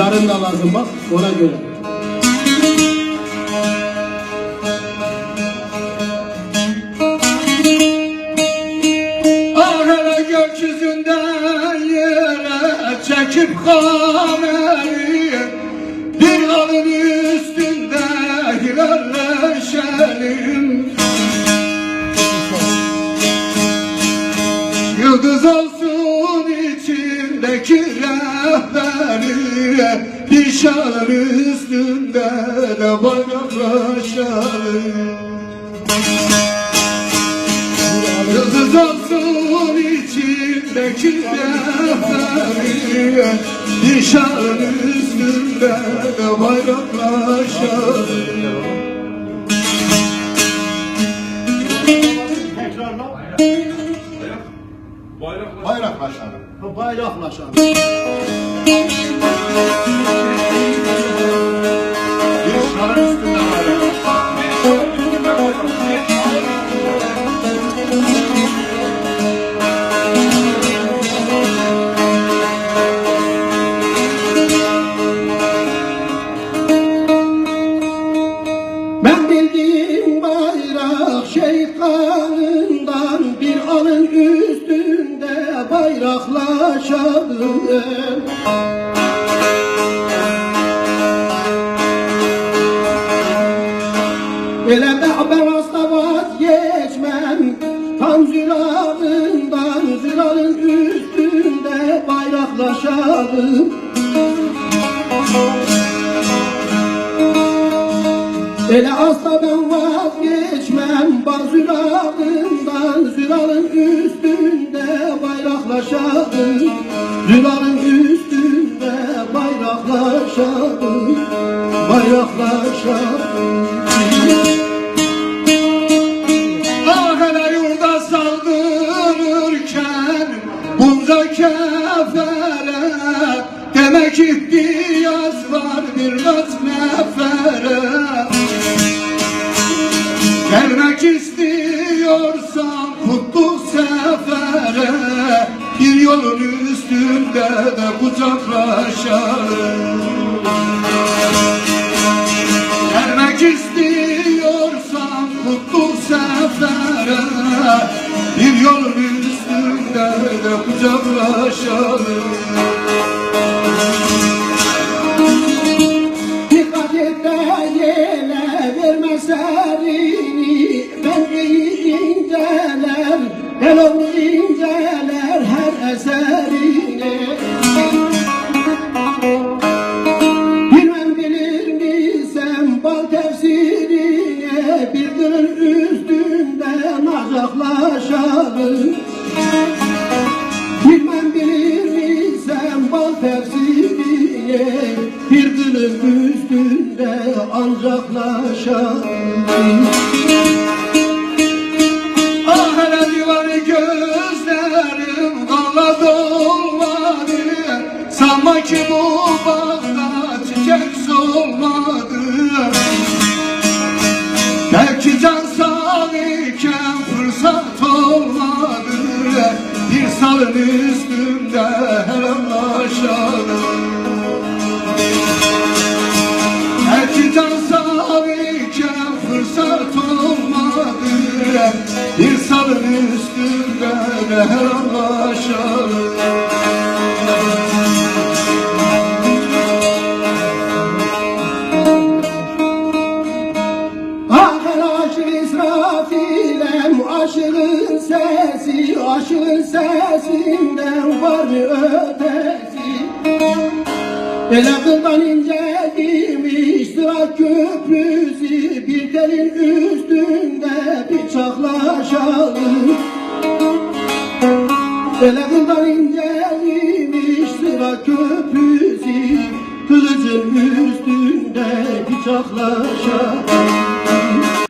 Yarın da lazım bak ona göre. Ahire gökyüzünden yere çekip kameri Bir alın üstünde ilerleşelim Yıldız olsun Bir şalın üstünde de bayraklaşalım Yıldız olsun içindeki deferi Nişanın üstünde de bayraklaşalım Bayraklaşalım. Bayraklaşalım. Ben bildiğim bayrak şehit kanından bir alın üstünde bayraklaşalım. Ben asla vazgeçmem. Tam zülalından zülalın üstünde bayraklaşalım. Öyle asla ben vazgeçmem. Bak zülalından zülalın üstünde bayraklaşalım. Zülalın üstünde bayraklaşalım. Bayraklaşalım kefere. Demek ihtiyaç var biraz nefere Gelmek istiyorsan kutlu sefere. Bir yolun üstünde de kucaklaşalım Gelmek istiyorsan kutlu sefere. Bir yolun üstünde de kucaklaşalım. Dikkat et de yele verme serini Ben inceler El onu inceler her eserini. Bilmem bilir misin bal tefsirine Bir gönül üstünde nazaklaşalım Bilmem üstünde ancaklaşalım Ah hele divanı gözlerim kanla dolmadı. Sanma ki bu bağda çiçek solmadı. Belki can sağ iken fırsat olmadı. Bir salın üstünde Bir salın üstünde Ahel aşık İsrafil'em aşığın sesi Aşığın sesinden var mı ötesi. Ele kıldan incelmiş sırat köprüsü Bir telin üstünde bıçaklaşalım Ele kıldan incelmiş sırat köprüsü Kılıcın üstünde bıçaklaşalım